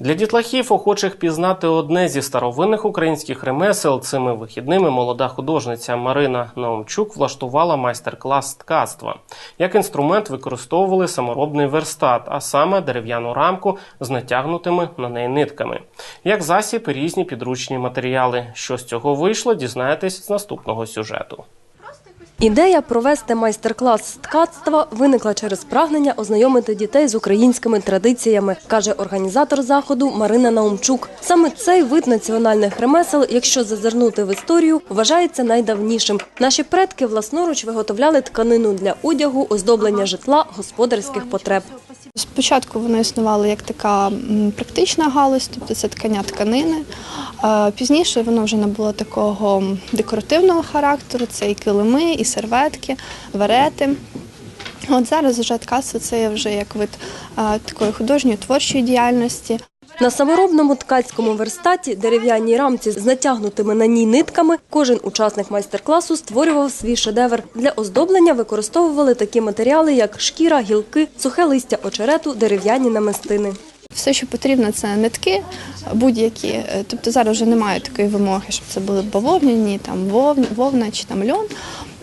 Для дітлахів, охочих пізнати одне зі старовинних українських ремесел, цими вихідними молода художниця Марина Наумчук влаштувала майстер-клас ткацтва. Як інструмент використовували саморобний верстат, а саме дерев'яну рамку з натягнутими на неї нитками. Як засіб різні підручні матеріали. Що з цього вийшло, дізнаєтесь з наступного сюжету. Ідея провести майстер-клас з ткацтва виникла через прагнення ознайомити дітей з українськими традиціями, каже організатор заходу Марина Наумчук. Саме цей вид національних ремесел, якщо зазирнути в історію, вважається найдавнішим. Наші предки власноруч виготовляли тканину для одягу, оздоблення житла, господарських потреб. Спочатку воно існувало як така практична галузь, тобто це ткання тканини. Пізніше воно вже набуло такого декоративного характеру, це і килими, і серветки, верети. От зараз вже ткацтво це вже як вид такої художньої творчої діяльності. На саморобному ткацькому верстаті, дерев'яній рамці з натягнутими на ній нитками, кожен учасник майстер-класу створював свій шедевр. Для оздоблення використовували такі матеріали, як шкіра, гілки, сухе листя очерету, дерев'яні намистини. Все, що потрібно, це нитки будь-які. Е, Тобто зараз вже немає такої вимоги, щоб це були бавовняні, там вовна, чи там льон.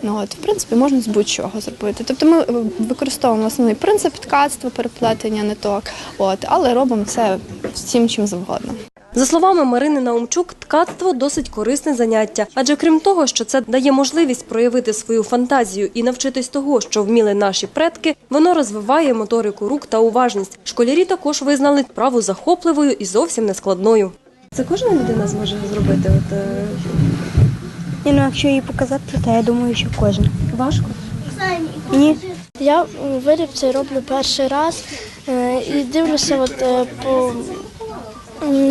Ну, от, в принципі, можна з будь-чого зробити. Тобто ми е, використовуємо основний принцип ткацтва, переплетення ниток, от, але робимо це всім чим завгодно. За словами Марини Наумчук, ткацтво досить корисне заняття, адже крім того, що це дає можливість проявити свою фантазію і навчитись того, що вміли наші предки, воно розвиває моторику рук та уважність. Школярі також визнали справу захопливою і зовсім нескладною. Це кожна людина зможе зробити. От, е, Ні, ну якщо її показати, то я думаю, що кожен. важко. Ні. Я виріб цей роблю перший раз е, і дивлюся, от, е, по,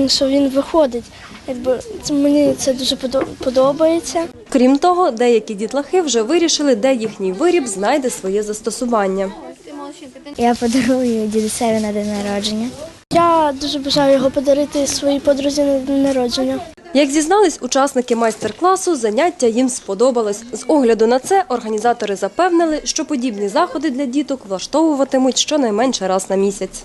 що він виходить. Якби, це, мені це дуже подобається. Крім того, деякі дітлахи вже вирішили, де їхній виріб знайде своє застосування. Я подарую дідусеві на день народження. Я дуже бажаю його подарити своїй подрузі на день народження. Як зізнались учасники майстер-класу, заняття їм сподобалось. З огляду на це організатори запевнили, що подібні заходи для діток влаштовуватимуть щонайменше раз на місяць.